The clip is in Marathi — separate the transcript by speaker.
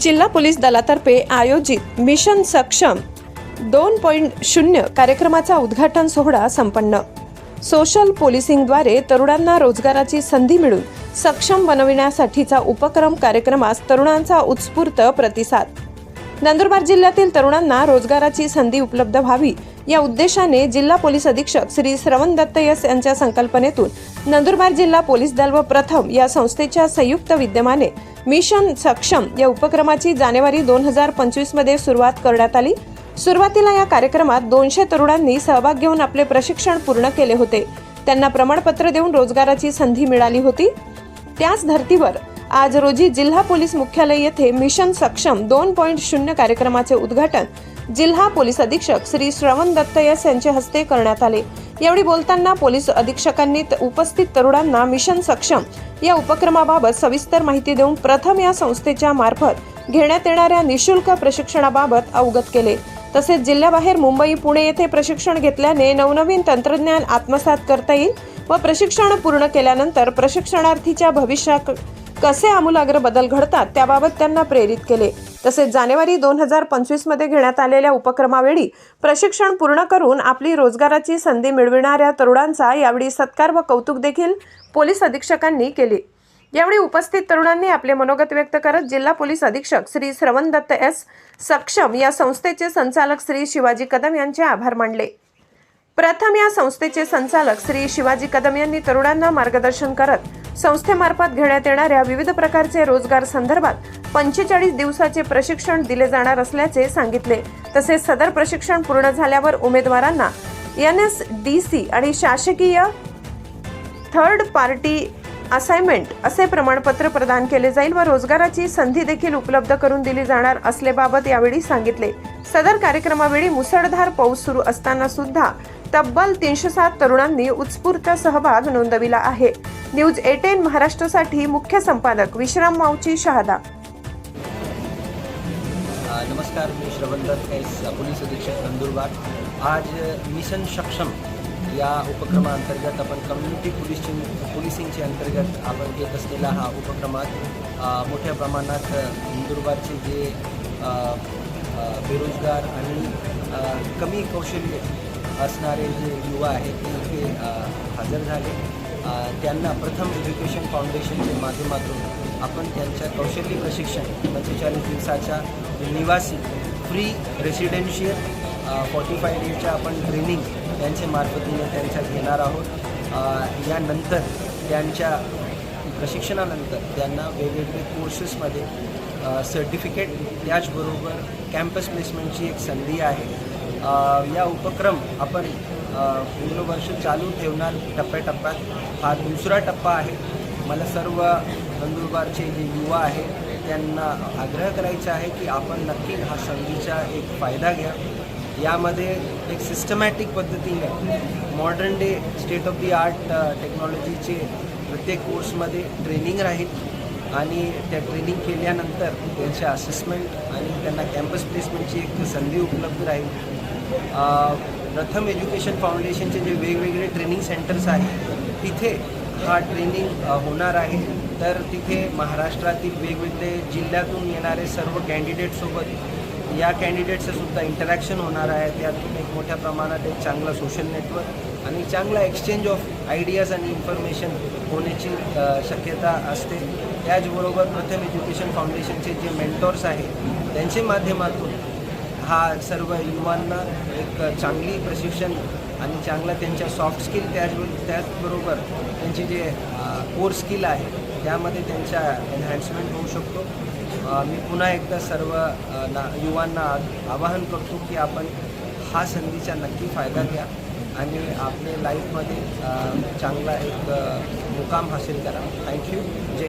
Speaker 1: जिल्हा पोलीस दलातर्फे आयोजित मिशन सक्षम दोन पॉईंट शून्य कार्यक्रमाचा उद्घाटन सोहळा संपन्न. सोशल पोलिसिंगद्वारे तरुणांना रोजगाराची संधी मिळून सक्षम बनविण्यासाठीचा उपक्रम कार्यक्रमास तरुणांचा उत्स्फूर्त प्रतिसाद. नंदुरबार जिल्ह्यातील तरुणांना रोजगाराची संधी उपलब्ध व्हावी या उद्देशाने जिल्हा पोलीस अधीक्षक श्री श्रवण दत्त यस यांच्या संकल्पनेतून नंदुरबार जिल्हा पोलीस दल व प्रथम या संस्थेच्या संयुक्त विद्यमाने मिशन सक्षम या उपक्रमाची जानेवारी दोन हजार पंचवीसमध्ये सुरुवात करण्यात आली. सुरुवातीला या कार्यक्रमात दोनशे तरुणांनी सहभाग घेऊन आपले प्रशिक्षण पूर्ण केले होते. त्यांना प्रमाणपत्र देऊन रोजगाराची संधी मिळाली होती. त्याच धर्तीवर आज रोजी जिल्हा पोलीस मुख्यालय येथे मिशन सक्षम दोन पॉईंट शून्य कार्यक्रमाचे उद्घाटन जिल्हा पोलीस अधीक्षक श्री श्रवण दत्त यस यांच्या हस्ते करण्यात आले. यावेळी बोलताना पोलीस अधीक्षकांनी त- उपस्थित तरुणांना मिशन सक्षम या उपक्रमाबाबत सविस्तर माहिती देऊन प्रथम या संस्थेच्या मार्फत घेण्यात येणाऱ्या निशुल्क प्रशिक्षणाबाबत अवगत केले. तसेच जिल्ह्याबाहेर मुंबई पुणे येथे प्रशिक्षण घेतल्याने नवनवीन तंत्रज्ञान आत्मसात करता येईल व प्रशिक्षण पूर्ण केल्यानंतर प्रशिक्षणार्थीच्या भविष्यात कसे आमूलाग्र बदल घडतात त्याबाबत त्यांना प्रेरित केले. तसेच जानेवारी दोन हजार पंचवीसमध्ये घेण्यात आलेल्या उपक्रमावेळी प्रशिक्षण पूर्ण करून आपली रोजगाराची संधी मिळविणाऱ्या तरुणांचा यावेळी सत्कार व कौतुक देखील पोलीस अधीक्षकांनी केले. यावेळी उपस्थित तरुणांनी आपले मनोगत व्यक्त करत जिल्हा पोलीस अधीक्षक श्री श्रवण दत्त एस सक्षम या संस्थेचे संचालक श्री शिवाजी कदम यांचे आभार मानले. प्रथम या संस्थेचे संचालक श्री शिवाजी कदम यांनी तरुणांना मार्गदर्शन करत संस्थेमार्फत घेण्यात येणाऱ्या विविध प्रकारचे रोजगार संदर्भात पंचेचाळीस दिवसाचे प्रशिक्षण दिले जाणार असल्याचे सांगितले. तसेच सदर प्रशिक्षण पूर्ण झाल्यावर उमेदवारांना एन एस डी सी आणि शासकीय थर्ड पार्टी असाइनमेंट असे प्रमाणपत्र प्रदान केले जाईल व रोजगाराची संधी देखील उपलब्ध करून दिली जाणार असल्याबाबत यावेळी सांगितले. सदर कार्यक्रमावेळी मुसळधार पाऊस सुरू असताना सुद्धा तब्बल तीनशे सात तरुणांनी उत्स्फूर्त सहभाग नोंदविला आहे. न्यूज एटेन महाराष्ट्रासाठी मुख्य संपादक विश्राम मावची शहादा.
Speaker 2: नमस्कार मी श्रवणदत्त पोलीस अधीक्षक नंदुरबार. आज मिशन सक्षम या उपक्रमाअंतर्गत आपण कम्युनिटी पोलिसिंग पोलिसिंगच्या अंतर्गत आपण घेत असलेला हा उपक्रमात मोठ्या प्रमाणात नंदुरबारचे जे बेरोजगार आणि कमी कौशल्य असणारे जे युवा आहेत ते इथे हजर झाले. त्यांना प्रथम एज्युकेशन फाउंडेशनच्या माध्यमातून आपण त्यांच्या कौशल्य प्रशिक्षण पंचेचाळीस दिवसाच्या निवासी फ्री रेसिडेन्शियल फॉर्टी फाय डेजच्या आपण ट्रेनिंग त्यांच्या मार्फतीने त्यांच्या घेणार आहोत. यानंतर त्यांच्या प्रशिक्षणानंतर त्यांना वेगवेगळे कोर्सेसमध्ये सर्टिफिकेट त्याचबरोबर कॅम्पस प्लेसमेंटची एक संधी आहे. या उपक्रम आपण पूर्ण वर्ष चालू ठेवणार टप्प्याटप्प्यात. हा दुसरा टप्पा आहे. मला सर्व नंदुरबारचे जे युवा आहेत त्यांना आग्रह करायचा आहे की आपण नक्की हा संधीचा एक फायदा घ्या. यामध्ये एक सिस्टमॅटिक पद्धतीने modern day state of the art टेक्नॉलॉजीचे प्रत्येक कोर्समध्ये ट्रेनिंग राहील. आणि त्या ट्रेनिंग केल्यानंतर त्यांचे असेसमेंट आणि त्यांना कॅम्पस प्लेसमेंटची एक संधी उपलब्ध राहील. Uh, प्रथम एज्युकेशन फाउंडेशनचे जे वेगवेगळे ट्रेनिंग सेंटर्स आहेत तिथे हा ट्रेनिंग uh, होणार आहे. तर तिथे महाराष्ट्रातील वेगवेगळे जिल्ह्यातून येणारे सर्व कॅन्डिडेटसोबत या कॅन्डिडेटचं सुद्धा इंटरॅक्शन होणार आहे. त्यातून एक मोठ्या प्रमाणात एक चांगला सोशल नेटवर्क आणि चांगला एक्सचेंज ऑफ आयडियाज आणि इन्फॉर्मेशन होण्याची शक्यता असते. त्याचबरोबर प्रथम एज्युकेशन फाउंडेशनचे जे मेंटॉर्स आहेत त्यांच्या माध्यमातून हा सर्व युवांना एक चांगली प्रशिक्षण आणि चांगला त्यांच्या सॉफ्ट स्किल त्याच त्याचबरोबर त्यांचे जे कोर स्किल आहे त्यामध्ये त्यांच्या एन्हान्समेंट होऊ शकतो. मी पुन्हा एकदा सर्व ना युवांना आ- आवाहन करतो की आपण हा संधीचा नक्की फायदा घ्या आणि आपल्या लाईफमध्ये चांगला एक मुकाम हासिल करा. थँक्यू जय